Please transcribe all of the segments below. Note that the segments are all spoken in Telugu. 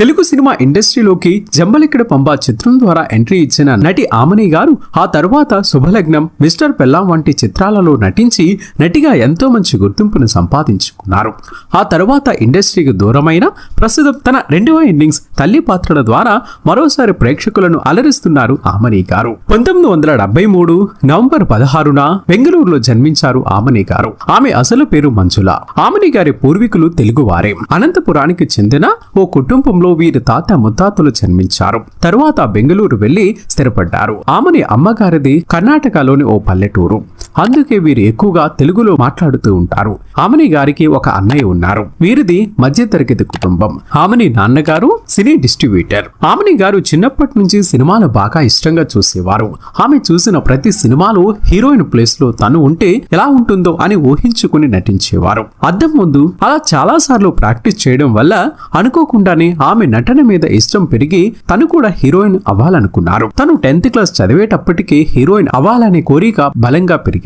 తెలుగు సినిమా ఇండస్ట్రీలోకి జంబలిక్కడ పంబా చిత్రం ద్వారా ఎంట్రీ ఇచ్చిన నటి ఆమని గారు ఆ తరువాత శుభలగ్నం మిస్టర్ పెల్లాం వంటి చిత్రాలలో నటించి నటిగా ఎంతో మంచి గుర్తింపును సంపాదించుకున్నారు. ఆ తరువాత ఇండస్ట్రీకి దూరమైన ప్రస్తుతం తన రెండవ ఇన్నింగ్స్ తల్లి పాత్రల ద్వారా మరోసారి ప్రేక్షకులను అలరిస్తున్నారు ఆమని గారు. పంతొమ్మిది వందల డెబ్బై మూడు నవంబర్ పదహారున బెంగళూరులో జన్మించారు ఆమని గారు. ఆమె అసలు పేరు మంజుల. ఆమని గారి పూర్వీకులు తెలుగువారే. అనంతపురానికి చెందిన ఓ కుటుంబంలో వీరి తాత ముత్తాతలు జన్మించారు. తరువాత బెంగళూరు వెళ్ళి స్థిరపడ్డారు. ఆమెని అమ్మగారిది కర్ణాటకలోని ఓ పల్లెటూరు. అందుకే వీరు ఎక్కువగా తెలుగులో మాట్లాడుతూ ఉంటారు. ఆమెని గారికి ఒక అన్నయ్య ఉన్నారు. వీరిది మధ్యతరగతి కుటుంబం. ఆమెని నాన్నగారు సినీ డిస్ట్రిబ్యూటర్. ఆమెని గారు చిన్నప్పటి నుంచి సినిమాలు బాగా ఇష్టంగా చూసేవారు. ఆమె చూసిన ప్రతి సినిమాలో హీరోయిన్ ప్లేస్లో తను ఉంటే ఎలా ఉంటుందో అని ఊహించుకుని నటించేవారు. అద్దం ముందు అలా చాలా సార్లు ప్రాక్టీస్ చేయడం వల్ల అనుకోకుండానే ఆమె నటన మీద ఇష్టం పెరిగి తను కూడా హీరోయిన్ అవ్వాలనుకున్నారు. తను టెన్త్ క్లాస్ చదివేటప్పటికి హీరోయిన్ అవ్వాలనే కోరిక బలంగా పెరిగింది.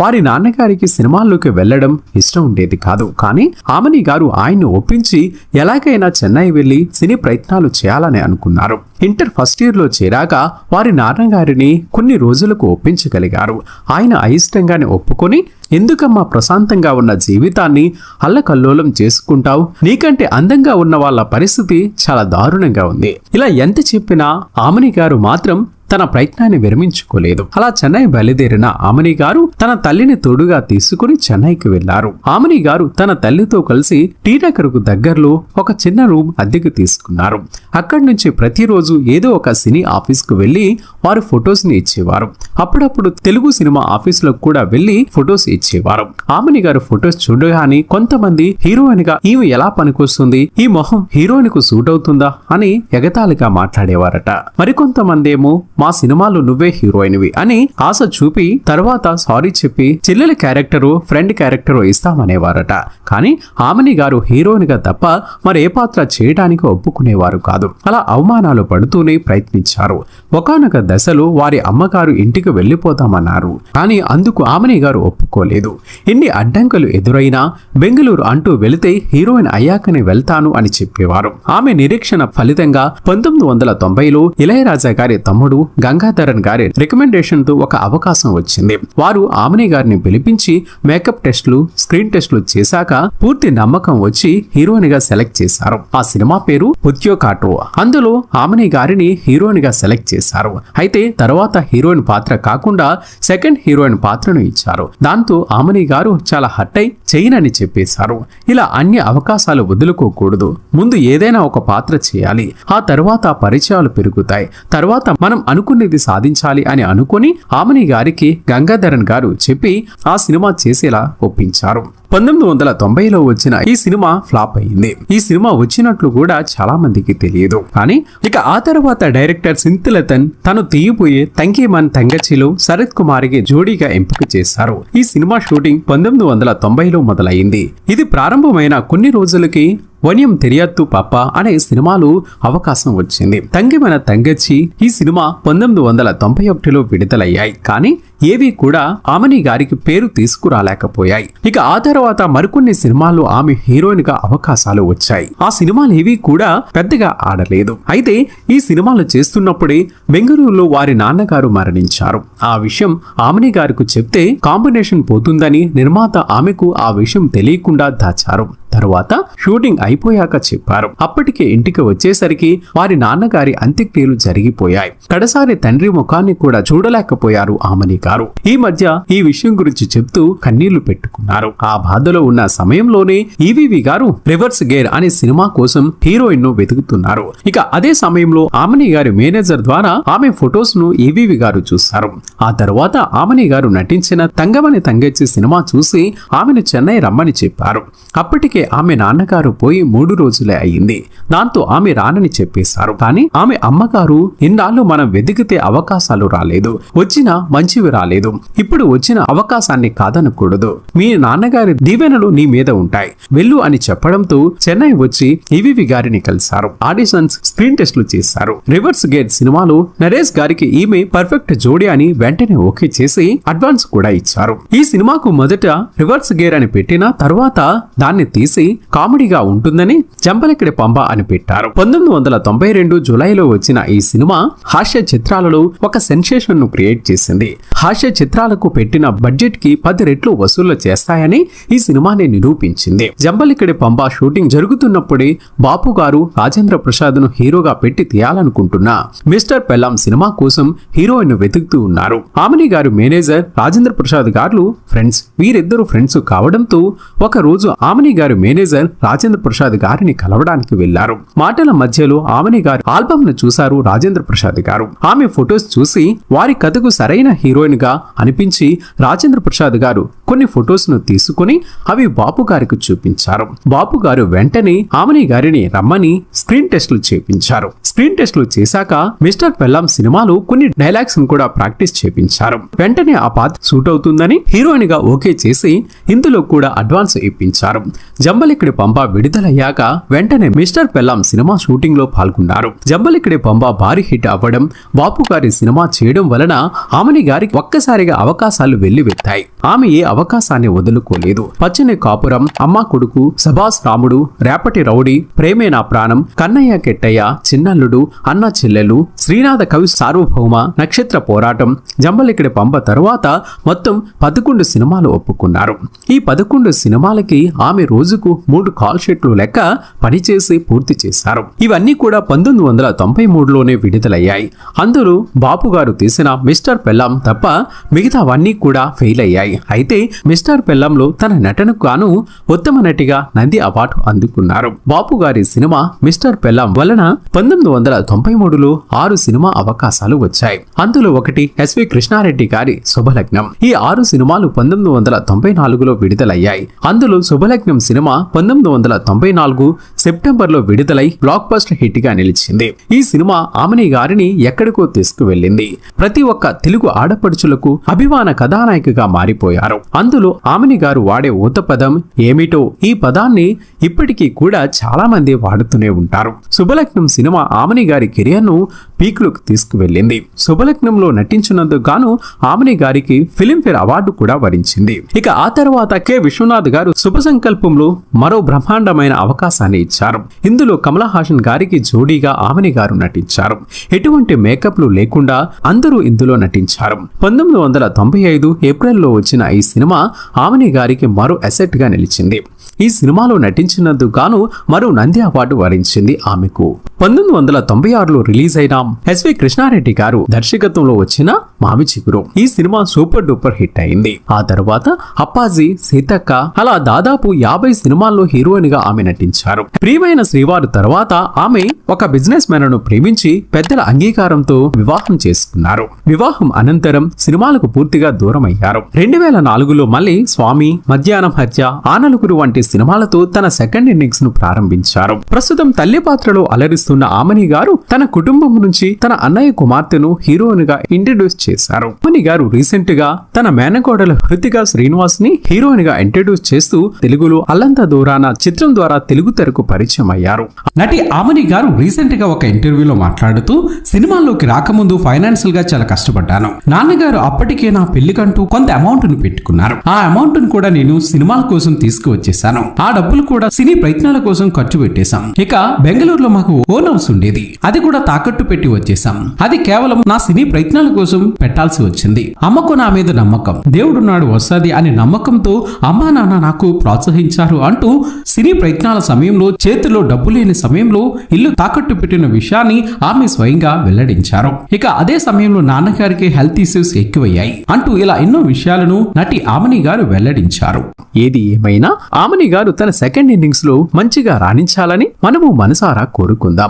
వారి నాన్నగారికి సినిమాల్లోకి వెళ్ళడం ఇష్టం ఉండేది కాదు. కానీ ఆమెని గారు ఆయన్ను ఒప్పించి ఎలాగైనా చెన్నై వెళ్ళి సినీ ప్రయత్నాలు చేయాలని అనుకున్నారు. ఇంటర్ ఫస్ట్ ఇయర్లో చేరాక వారి నాన్నగారిని కొన్ని రోజులకు ఒప్పించగలిగారు. ఆయన అయిష్టంగానే ఒప్పుకొని ఎందుకమ్మా ప్రశాంతంగా ఉన్న జీవితాన్ని అల్లకల్లోలం చేసుకుంటావు? నీకంటే అందంగా ఉన్న వాళ్ళ పరిస్థితి చాలా దారుణంగా ఉంది. ఇలా ఎంత చెప్పినా ఆమని గారు మాత్రం తన ప్రయత్నాన్ని విరమించుకోలేదు. అలా చెన్నై బయలుదేరిన ఆమని గారు తన తల్లిని తోడుగా తీసుకుని చెన్నైకి వెళ్ళారు ఆమని గారు తన తల్లితో కలిసి టీనగర్కు దగ్గరలో ఒక చిన్న రూమ్ అద్దెకు తీసుకున్నారు. అక్కడి నుంచి ప్రతిరోజు ఏదో ఒక సినీ ఆఫీస్కు వెళ్ళి వారు ఫొటోస్ని ఇచ్చేవారు. అప్పుడప్పుడు తెలుగు సినిమా ఆఫీస్లో కూడా వెళ్ళి ఫొటోస్ ఇచ్చేవారు. ఆమని గారు ఫొటోస్ చూడగానే కొంతమంది హీరోయిన్గా ఈమె ఎలా పనికొస్తుంది? ఈ మొహం హీరోయిన్కు సూట్ అవుతుందా? అని ఎగతాళిగా మాట్లాడేవారట. మరికొంతమంది ఏమో మా సినిమాలో నువ్వే హీరోయిన్వి అని ఆశ చూపి తర్వాత సారీ చెప్పి చెల్లెల క్యారెక్టరు ఫ్రెండ్ క్యారెక్టరు ఇస్తామనేవారట. కానీ ఆమెని గారు హీరోయిన్గా తప్ప మరే పాత్ర చేయడానికి ఒప్పుకునేవారు కాదు. అలా అవమానాలు పడుతూనే ప్రయత్నించారు. ఒకనొక దశలో వారి అమ్మగారు ఇంటికి వెళ్ళిపోతామన్నారు. కానీ అందుకు ఆమెని గారు ఒప్పుకోలేదు. ఎన్ని అడ్డంకులు ఎదురైనా బెంగళూరు అంటూ వెళితే హీరోయిన్ అయ్యాకనే వెళ్తాను అని చెప్పేవారు. ఆమె నిరీక్షణ ఫలితంగా పంతొమ్మిది వందల తొంభైలో ఇళయరాజా గారి తమ్ముడు గంగాధరన్ గారి రికమెండేషన్తో ఒక అవకాశం వచ్చింది. వారు ఆమెని గారిని పిలిపించి మేకప్ టెస్టులు స్క్రీన్ టెస్టులు చేశాక పూర్తి నమ్మకం వచ్చి హీరోయిన్గా సెలెక్ట్ చేశారు. ఆ సినిమా పేరు పుత్యో కాట్రో అందులో ఆమెని గారిని హీరోయిన్గా సెలెక్ట్ చేశారు. అయితే తర్వాత హీరోయిన్ పాత్ర కాకుండా సెకండ్ హీరోయిన్ పాత్రను ఇచ్చారు. దాంతో ఆమెని గారు చాలా హట్ అయి చేయనని చెప్పేశారు. ఇలా అన్ని అవకాశాలు వదులుకోకూడదు. ముందు ఏదైనా ఒక పాత్ర చేయాలి. ఆ తర్వాత పరిచయాలు పెరుగుతాయి. తర్వాత మనం అనుకున్నది సాధించాలి అని అనుకుని ఆమెని గారికి గంగాధరన్ గారు చెప్పి ఆ సినిమా చేసేలా ఒప్పించారు. పంతొమ్మిది వందల తొంభైలో వచ్చిన ఈ సినిమా ఫ్లాప్ అయింది. ఈ సినిమా వచ్చినట్లు కూడా చాలా మందికి తెలియదు. కానీ ఇక ఆ తర్వాత డైరెక్టర్ సింతిలతన్ తను తీయబోయే తంకేమన్ తంగచిలో శరత్ కుమార్కి జోడీగా ఎంపిక చేశారు. ఈ సినిమా షూటింగ్ పంతొమ్మిది వందల తొంభైలో మొదలైంది. ఇది ప్రారంభమైన కొన్ని రోజులకి వన్యం తెరియత్తు పాప అనే సినిమాలు అవకాశం వచ్చింది. తంగిమన తంగచ్చి ఈ సినిమా పంతొమ్మిది వందల తొంభై ఒకటిలో విడుదలయ్యాయి. కానీ ఏవి కూడా ఆమెని గారికి పేరు తీసుకురాలేకపోయాయి. ఇక ఆ తర్వాత మరికొన్ని సినిమాల్లో ఆమె హీరోయిన్గా అవకాశాలు వచ్చాయి. ఆ సినిమాలు ఏవి కూడా పెద్దగా ఆడలేదు. అయితే ఈ సినిమాలు చేస్తున్నప్పుడే బెంగళూరులో వారి నాన్నగారు మరణించారు. ఆ విషయం ఆమెని గారికి చెప్తే కాంబినేషన్ పోతుందని నిర్మాత ఆమెకు ఆ విషయం తెలియకుండా దాచారు. తరువాత షూటింగ్ అయిపోయాక చెప్పారు. అప్పటికే ఇంటికి వచ్చేసరికి వారి నాన్నగారి అంత్యక్రియలు జరిగిపోయాయి. కడసారి తండ్రి ముఖాన్ని కూడా చూడలేకపోయారు ఆమెని గారు. ఈ మధ్య ఈ విషయం గురించి చెప్తూ కన్నీళ్ళు పెట్టుకున్నారు. ఆ బాధలో ఉన్న సమయంలోనే ఈవీవి గారు రివర్స్ గేర్ అనే సినిమా కోసం హీరోయిన్ను వెతుకుతున్నారు. ఇక అదే సమయంలో ఆమని గారి మేనేజర్ ద్వారా ఆమె ఫొటోస్ను ఈవీవి గారు చూస్తారు ఆ తర్వాత ఆమని గారు నటించిన తంగమని తంగెచ్చి సినిమా చూసి ఆమెను చెన్నై రమ్మని చెప్పారు. అప్పటికే ఆమె నాన్నగారు పోయి మూడు రోజులే అయ్యింది. దాంతో ఆమె రానని చెప్పేశారు. కానీ ఆమె అమ్మగారు ఇన్నాళ్ళు మనం వెతికితే అవకాశాలు రాలేదు. వచ్చిన మంచివి రాలేదు. ఇప్పుడు వచ్చిన అవకాశాన్ని కాదనకూడదు. మీ నాన్నగారి దీవెనలు నీ మీద ఉంటాయి. వెళ్ళు అని చెప్పడంతో చెన్నై వచ్చి ఈవివి గారిని కలిశారు. ఆడిషన్స్ స్క్రీన్ టెస్ట్లు చేశారు. రివర్స్ గేట్ సినిమాలో నరేష్ గారికి ఈమె పర్ఫెక్ట్ జోడి అని వెంటనే ఓకే చేసి అడ్వాన్స్ కూడా ఇచ్చారు. ఈ సినిమాకు మొదట రివర్స్ గేర్ అని పెట్టిన తర్వాత దాన్ని తీసి కామెడీగా ఉంటుందని జంపలెక్కడి పంబ అని పెట్టారు. పంతొమ్మిది వందల తొంభై రెండు జూలైలో వచ్చిన ఈ సినిమా హాస్య చిత్రాలలో ఒక సెన్సేషన్ను క్రియేట్ చేసింది. హాస్య చిత్రాలకు పెట్టిన బడ్జెట్కి పది రెట్లు వసూళ్ళు చేస్తాయని ఈ సినిమాని నిరూపించింది. జంబలికిడి పంబ షూటింగ్ జరుగుతున్నప్పుడే బాపు గారు రాజేంద్ర ప్రసాద్ను హీరోగా పెట్టి తీయాలనుకుంటున్నా. మిస్టర్ పెల్లాం సినిమా కోసం హీరోయిన్ వెతుకుతూ ఉన్నారు. ఆమెని గారు మేనేజర్ రాజేంద్ర ప్రసాద్ గారు ఫ్రెండ్స్ వీరిద్దరు ఫ్రెండ్స్ కావడంతో ఒక రోజు ఆమెని గారు మేనేజర్ రాజేంద్ర ప్రసాద్ గారిని కలవడానికి వెళ్ళారు మాటల మధ్యలో ఆమెని గారు ఆల్బమ్ను చూశారు రాజేంద్ర ప్రసాద్ గారు. ఆమె ఫొటోస్ చూసి వారి కథకు సరైన హీరోయిన్ గా అనిపించి రాజేంద్ర ప్రసాద్ గారు కొన్ని ఫొటోస్ను తీసుకుని అవి బాపు గారికి చూపించారు. బాపు గారు వెంటనే ఆమెని గారిని రమ్మని స్క్రీన్ టెస్ట్లు చేపించారు. స్క్రీన్ టెస్ట్లు చేశాక మిస్టర్ పెల్లాం సినిమాలు కొన్ని డైలాగ్స్ను కూడా ప్రాక్టీస్ చేపించారు. వెంటనే ఆ పాత్ర సూట్ అవుతుందని హీరోయిన్గా ఓకే చేసి ఇందులో కూడా అడ్వాన్స్ ఇప్పించారు. జంబలిక్కడి పంప విడుదలయ్యాక వెంటనే మిస్టర్ పెల్లాం సినిమా షూటింగ్లో పాల్గొన్నారు. జంబలిక్కడి పంప భారీ హిట్ అవ్వడం బాపు గారి సినిమా చేయడం వలన ఆమెని గారికి ఒక్కసారిగా అవకాశాలు వెల్లివెత్తాయి. ఆమె ఏ అవకాశాన్ని వదులుకోలేదు. పచ్చని కాపురం అమ్మ కొడుకు సభాస్ రాముడు రేపటి రౌడీ ప్రేమే నా ప్రాణం కన్నయ్య కెట్టయ్య చిన్న చిన్నల్లుడు అన్న చెల్లెలు శ్రీనాథ కవి సార్వభౌమ నక్షత్ర పోరాటం జంబలిక్కడి పంప తరువాత మొత్తం పదకొండు సినిమాలు ఒప్పుకున్నారు. ఈ పదకొండు సినిమాలకి ఆమె రోజుకు మూడు కాల్ షీట్లు లెక్క పనిచేసి పూర్తి చేశారు. ఇవన్నీ కూడా పంతొమ్మిది వందల తొంభై మూడులోనే విడుదలయ్యాయి. అందులో బాపు గారు తీసిన మిస్టర్ పెల్లాం తప్ప మిగతావన్నీ కూడా ఫెయిల్ అయ్యాయి. అయితే మిస్టర్ పెల్లంలో తన నటనకు గాను ఉత్తమ నటిగా నంది అవార్డు అందుకున్నారు. బాపు గారి సినిమా మిస్టర్ పెల్లం వలన పంతొమ్మిది వందల తొంభై మూడులో ఆరు సినిమా అవకాశాలు వచ్చాయి. అందులో ఒకటి ఎస్వి కృష్ణారెడ్డి గారి శుభలగ్నం. ఈ ఆరు సినిమాలు పంతొమ్మిది వందల తొంభై నాలుగులో విడుదలయ్యాయి. అందులో శుభలగ్నం సినిమా పంతొమ్మిది వందల తొంభై నాలుగు సెప్టెంబర్లో విడుదలై బ్లాక్ బస్టర్ హిట్గా నిలిచింది. ఈ సినిమా ఆమెని గారిని ఎక్కడికో తీసుకువెళ్ళింది. ప్రతి ఒక్క తెలుగు ఆడపడుచులకు అభిమాన కథానాయికగా మారిపోయారు. అందులో ఆమెని గారు వాడే ఊత పదం ఏమిటో ఈ పదాన్ని ఇప్పటికీ కూడా చాలా మంది వాడుతూనే ఉంటారు. శుభలగ్నం సినిమా ఆమెని గారి కెరియర్ను పీక్లోకి తీసుకువెళ్ళింది. శుభలగ్నంలో నటించినందుకు గాను ఆమెని గారికి ఫిలింఫేర్ అవార్డు కూడా వరించింది. ఇక ఆ తర్వాత కె. విశ్వనాథ్ గారు శుభ సంకల్పంలో మరో బ్రహ్మాండమైన అవకాశాన్ని ఇచ్చారు. ఇందులో కమలా హాసన్ గారికి జోడీగా ఆమెని గారు నటించారు. ఎటువంటి మేకప్లు లేకుండా అందరూ ఇందులో నటించారు. పంతొమ్మిది వందల తొంభై ఐదు ఏప్రిల్లో వచ్చిన ఈ సినిమా ఆమెని గారికి మరో అసెట్గా నిలిచింది. ఈ సినిమాలో నటించినందుకు గాను మరో నంది అవార్డు వరించింది ఆమెకు. పంతొమ్మిది వందల తొంభై ఆరులో రిలీజ్ అయిన ఎస్వి కృష్ణారెడ్డి గారు దర్శకత్వంలో వచ్చిన మామి చిగురు. ఈ సినిమా సూపర్ డూపర్ హిట్ అయింది. ఆ తర్వాత అప్పాజీ సీతక్క అలా దాదాపు యాభై సినిమాల్లో హీరోయిన్గా ఆమె నటించారు. ప్రియమైన శ్రీవారు తర్వాత ఆమె ఒక బిజినెస్ మ్యాన్ను ప్రేమించి పెద్దల అంగీకారంతో వివాహం చేసుకున్నారు. వివాహం అనంతరం సినిమాలకు పూర్తిగా దూరం అయ్యారు రెండు వేల నాలుగులో మళ్ళీ స్వామి మధ్యాహ్నం హత్య ఆనలుగురు వంటి సినిమాలతో తన సెకండ్ ఇన్నింగ్స్ను ప్రారంభించారు. ప్రస్తుతం తల్లి పాత్రలో అలరిస్తూ చేస్తున్న ఆమని గారు తన కుటుంబం నుంచి తన అన్నయ్య కుమార్తెను హీరోయిన్గా ఇంట్రడ్యూస్ చేశారు. ఆమని గారు రీసెంట్గా తన మేనకోడల హృతిక శ్రీనివాస్ని హీరోయిన్గా ఇంట్రడ్యూస్ చేస్తూ తెలుగులో అల్లంత దూరాన చిత్రం ద్వారా తెలుగు తెరకు పరిచయం అయ్యారు. నటి ఆమని గారు రీసెంట్గా ఒక ఇంటర్వ్యూలో మాట్లాడుతూ సినిమాల్లోకి రాకముందు ఫైనాన్షియల్గా చాలా కష్టపడ్డాను. నాన్నగారు అప్పటికే నా పెళ్ళికంటూ కొంత అమౌంట్ను పెట్టుకున్నారు. ఆ అమౌంట్ను కూడా నేను సినిమాల కోసం తీసుకువచ్చేసాను ఆ డబ్బులు కూడా సినీ ప్రయత్నాల కోసం ఖర్చు పెట్టేశాం. ఇక బెంగళూరులో మాకు ఓ హౌస్ ఉండేది. అది కూడా తాకట్టు పెట్టి వచ్చేసాం అది కేవలం నా సినీ ప్రయత్నాల కోసం పెట్టాల్సి వచ్చింది. అమ్మకు నా మీద నమ్మకం. దేవుడున్నాడు వస్తుంది అనే నమ్మకంతో అమ్మా నాన్న నాకు ప్రోత్సహించారు అంటూ సినీ ప్రయత్నాల సమయంలో చేతిలో డబ్బు లేని సమయంలో ఇల్లు తాకట్టు పెట్టిన విషయాన్ని ఆమె స్వయంగా వెల్లడించారు. ఇక అదే సమయంలో నాన్నగారికి హెల్త్ ఇష్యూస్ ఎక్కువయ్యాయి అంటూ ఇలా ఎన్నో విషయాలను నటి ఆమని గారు వెల్లడించారు. ఏది ఏమైనా ఆమని గారు తన సెకండ్ ఇన్నింగ్స్లో మంచిగా రాణించాలని మనము మనసారా కోరుకుందాం.